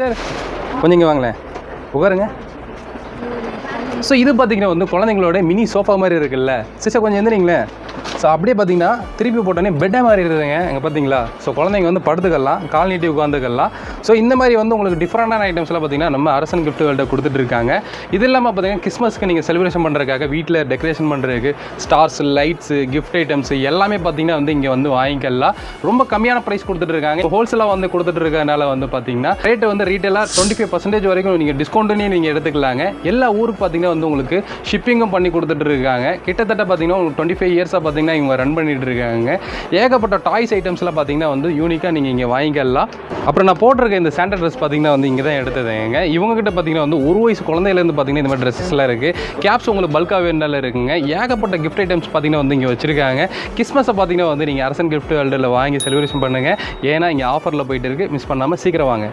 சரி. கொஞ்சம் இங்கே வாங்களேன். உட்காருங்க. ஸோ இது பார்த்தீங்கன்னா வந்து குழந்தைங்களோட மினி சோஃபா மாதிரி இருக்குல்ல. சிஸ்டர் கொஞ்சம் எந்திரிங்களேன். ஸோ அப்படியே பார்த்தீங்கன்னா திருப்பி போட்டோன்னே பெட்டை மாதிரி இருக்குதுங்க. இங்கே பார்த்தீங்களா? ஸோ குழந்தைங்க வந்து படுத்துக்கலாம் கால் நீட்டி உட்காந்துக்கலாம் ஸோ இந்த மாதிரி வந்து உங்களுக்கு டிஃப்ரெண்டான ஐட்டம்ஸ்லாம் பார்த்தீங்கன்னா நம்ம அரசன் கிஃப்ட்டுகள்கிட்ட கொடுத்துட்ருக்காங்க கொடுத்துட்டு இருக்காங்க. இது இல்லாமல் பார்த்தீங்கன்னா கிறிஸ்மஸ்க்கு நீங்கள் செலிப்ரேஷன் பண்ணுறதுக்காக வீட்டில் டெக்கரேஷன் பண்ணுறதுக்கு ஸ்டார்ஸ் லைட்ஸு கிஃப்ட் ஐட்டம்ஸ் எல்லாமே பார்த்தீங்கன்னா வந்து இங்கே வந்து வாங்கிக்கலாம். ரொம்ப கம்மியான ப்ரைஸ் கொடுத்துட்டு இருக்காங்க. ஹோல்சேலாக வந்து கொடுத்துட்டு இருக்கனால வந்து பார்த்தீங்கன்னா ரேட்டு வந்து ரீட்டெயிலாக டுவெண்ட்டி ஃபைவ் பர்சன்டேஜ் வரைக்கும் நீங்கள் டிஸ்கவுண்ட்டுனே நீங்கள் எடுத்துக்கலாங்க. எல்லா ஊருக்கு பார்த்தீங்கன்னா வந்து உங்களுக்கு ஷிப்பிங்கும் பண்ணி கொடுத்துட்டு இருக்காங்க. கிட்டத்தட்ட பார்த்தீங்கன்னா உங்களுக்கு டுவெண்ட்டி ஃபைவ் இயர்ஸாக பார்த்தீங்கன்னா இவங்க ரன் பண்ணிட்டு இருக்காங்க. ஏகப்பட்ட டாய்ஸ் ஐட்டம்ஸ்லாம் பார்த்தீங்கன்னா வந்து யூனிக்காக நீங்கள் இங்கே வாங்கிக்கலாம். அப்புறம் நான் போட்டிருக்க இந்த சாண்டல் ட்ரெஸ் பார்த்தீங்கன்னா வந்து இங்கே தான் எடுத்ததுங்க இவங்ககிட்ட பார்த்தீங்கன்னா வந்து ஒரு வயசு குழந்தையிலேருந்து பார்த்தீங்கன்னா இந்த மாதிரி ட்ரெஸ்ஸஸ்லாம் இருக்குது கேப்ஸ் உங்களுக்கு பல்காக வேணாலும் இருக்குங்க. ஏகப்பட்ட கிஃப்ட் ஐட்டம்ஸ் பார்த்தீங்கன்னா வந்து இங்கே வச்சிருக்காங்க. கிறிஸ்மஸை பார்த்தீங்கன்னா வந்து நீங்கள் அரசன் கிஃப்ட் வேர்ல்டில் வாங்கி செலிப்ரேஷன் பண்ணுங்கள் ஏன்னா இங்கே ஆஃபரில் போயிட்டு இருக்குது மிஸ் பண்ணாமல் சீக்கிரம் வாங்க.